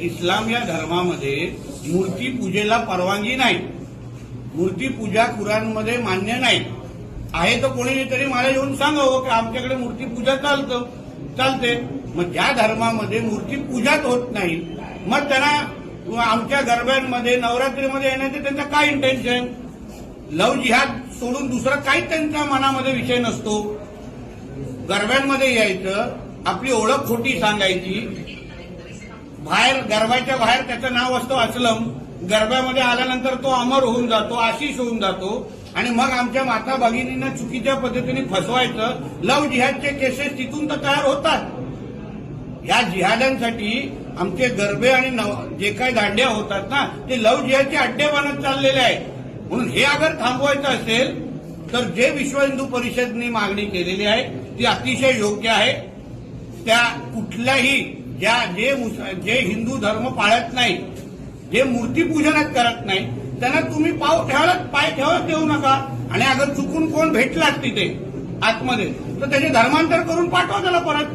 इस्लाम या धर्मामध्ये मूर्ती पूजेला परवानगी नाही. मूर्ती पूजा कुराणमध्ये मान्य नाही. आहे तर कोणी तरी मला येऊन सांगावं हो की आमच्याकडे मूर्ती पूजा चालतं चालते. मग ज्या धर्मामध्ये मूर्ती पूजाच होत नाही मग त्यांना आमच्या गरब्यांमध्ये नवरात्रीमध्ये येण्याचे त्यांचं काय इंटेन्शन लव जिहाद सोडून दुसरा काही त्यांच्या मनामध्ये विषय नसतो. गरब्यांमध्ये यायचं आपली ओळख खोटी सांगायची. बाहेर गरबाच्या बाहेर त्याचं नाव असतं असलम. गरब्यामध्ये आल्यानंतर तो अमर होऊन जातो आशिष होऊन जातो. आणि मग आमच्या माता भगिनींना चुकीच्या पद्धतीने फसवायचं. लव जिहादचे केसेस तिथून तर तयार होतात. या जिहाद्यांसाठी आमचे गरबे आणि जे काही दांड्या होतात ना ते लव जिहादचे अड्डे बनत चाललेले आहेत. म्हणून हे अगर थांबवायचं असेल तर जे विश्व हिंदू परिषदने मागणी केलेली आहे ती अतिशय योग्य आहे. त्या कुठल्याही ज्या जे जे हिंदू धर्म पाळत नाही जे मूर्तीपूजनच करत नाही त्यांना तुम्ही पाव ठेवत पाय ठेवत देऊ नका. आणि अगर चुकून कोण भेटलात तिथे आतमध्ये तर त्याचे धर्मांतर करून पाठवा त्याला परत.